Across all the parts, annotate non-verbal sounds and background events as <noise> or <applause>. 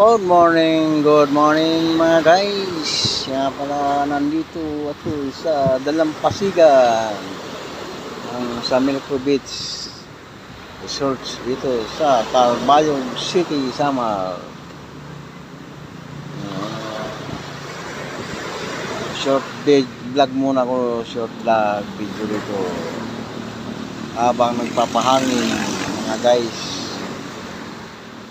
Good morning, good morning mga guys. Kaya pala nandito ako sa Dalampasigan ang sa Milko Beach Resort dito sa Calbayog City, Samar. Uh, short vlog muna ko, short vlog video dito. Habang nagpapahangin mga guys.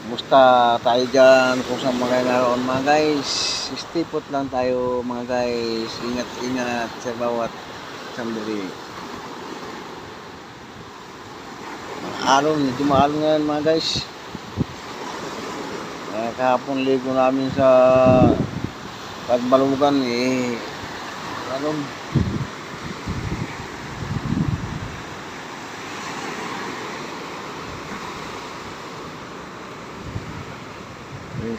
Musta tayo dyan kung saan mga naroon mga guys. Put lang tayo mga guys. Ingat-ingat sa bawat sandali. Alon, medyo maalon ngayon mga guys. Eh, kahapon ligo namin sa Pagbalugan eh. Alon.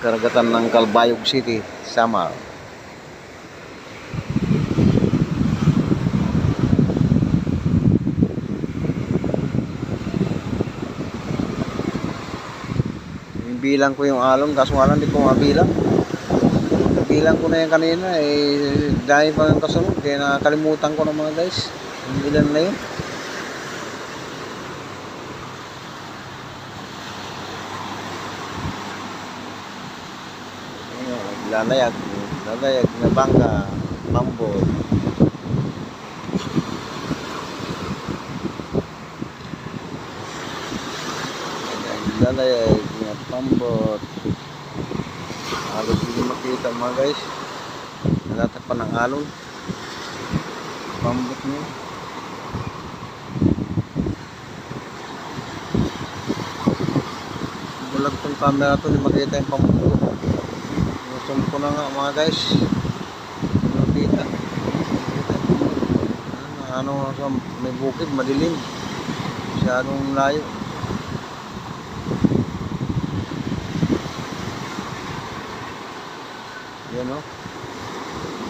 Karagatan ng Calbayog City, Samar. Bilang ko yung alon, kaso nga lang di ko mabilang. Bilang ko na yan kanina, eh, dahil pa ng kasunod, kaya nakakalimutan ko ng mga guys. Yung ilan na yun. Lalayag, lalayag na bangka, bambo. Lalayag na pambot. Halos hindi makita mga guys. Nalatapan ng alon. Pambot niya. Bulag tong camera to, hindi makita yung pambot. Zoom ko na nga mga guys. Makita. Ano, sa may bukid, madilim. Masyadong layo. Yan o.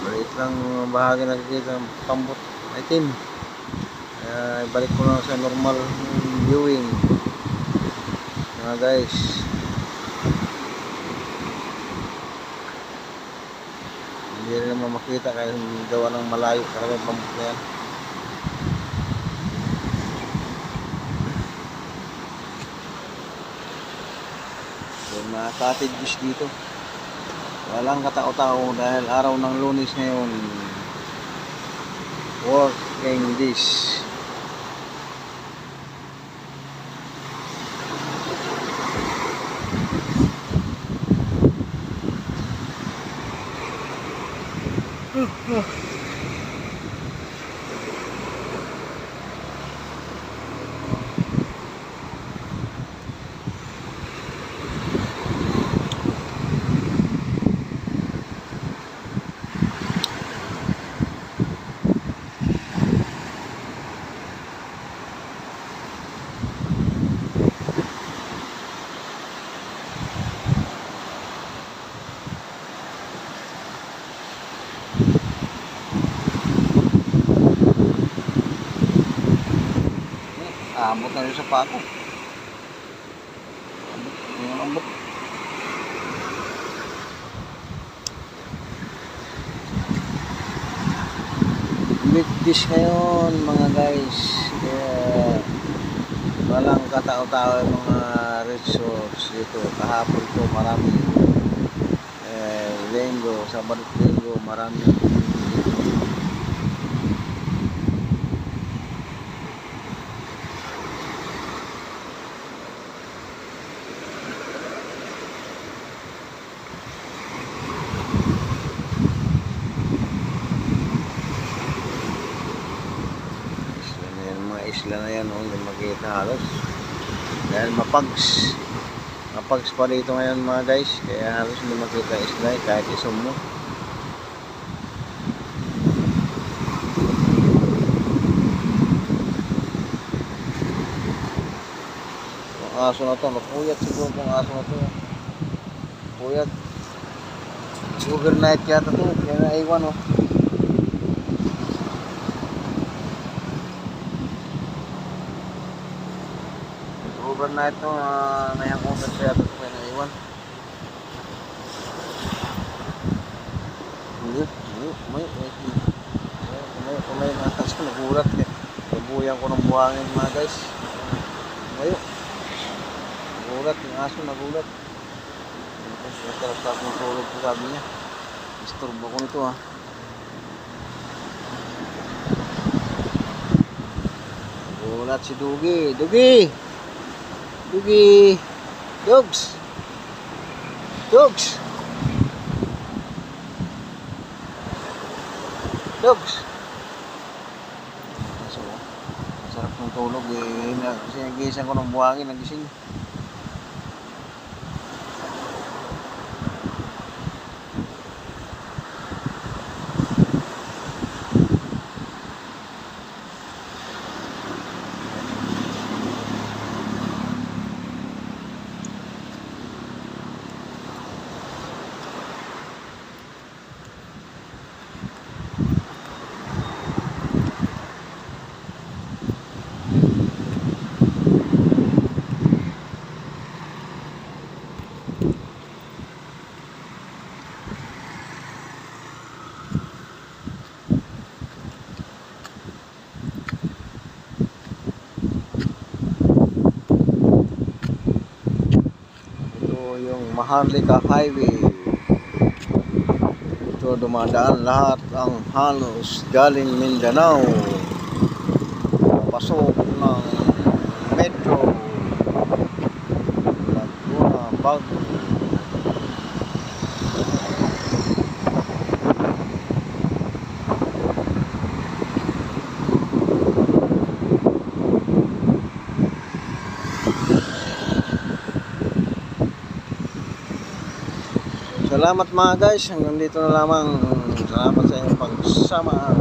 Maliit lang bahagi nakikita ng pambot item. Kaya ibalik ko na sa normal viewing. Mga guys. Hindi naman makita kahit gawa ng malayo talaga yung pambot na yan. Yung mga cottages dito. Walang katao-tao dahil araw ng lunes ngayon. Working Oh, look. Amot na rin sa. Ambot. Yung ambot. Big ngayon mga guys. Kaya walang katao-tao yung mga resorts dito. Kahapon ko marami. Eh, linggo, sabado linggo, marami. Isla na yan, mga isla na yan, oh, hindi makita halos. Dahil mapags. Mapags pa dito ngayon mga guys, kaya halos hindi makita isla eh, kahit isum mo. Ang aso na to, napuyat siguro itong aso na to. Puyat. Overnight yata to, kaya naiwan oh. Over na ito, uh, na yung over siya ito kaya naiwan. Hindi, hindi, may, may, may, may, may, kasi <laughs> nagulat eh. Nabuyan ko ng buhangin mga guys. Mayo. Nagulat, yung aso nagulat. Nagkarap-tap ng tulog ko sabi niya. Disturbo ko nito ah. Nagulat si Dugi. Dugi! Dugi! Dogs! Dogs! Dogs! So, sarap ng tulog eh. Kasi nagisan ko ng buhangin, nagising. Ito yung Maharlika Highway. Ito dumadaan lahat ang halos galing Mindanao. Pasok ng Salamat mga guys. Hanggang dito na lamang. Salamat sa inyong pagsama.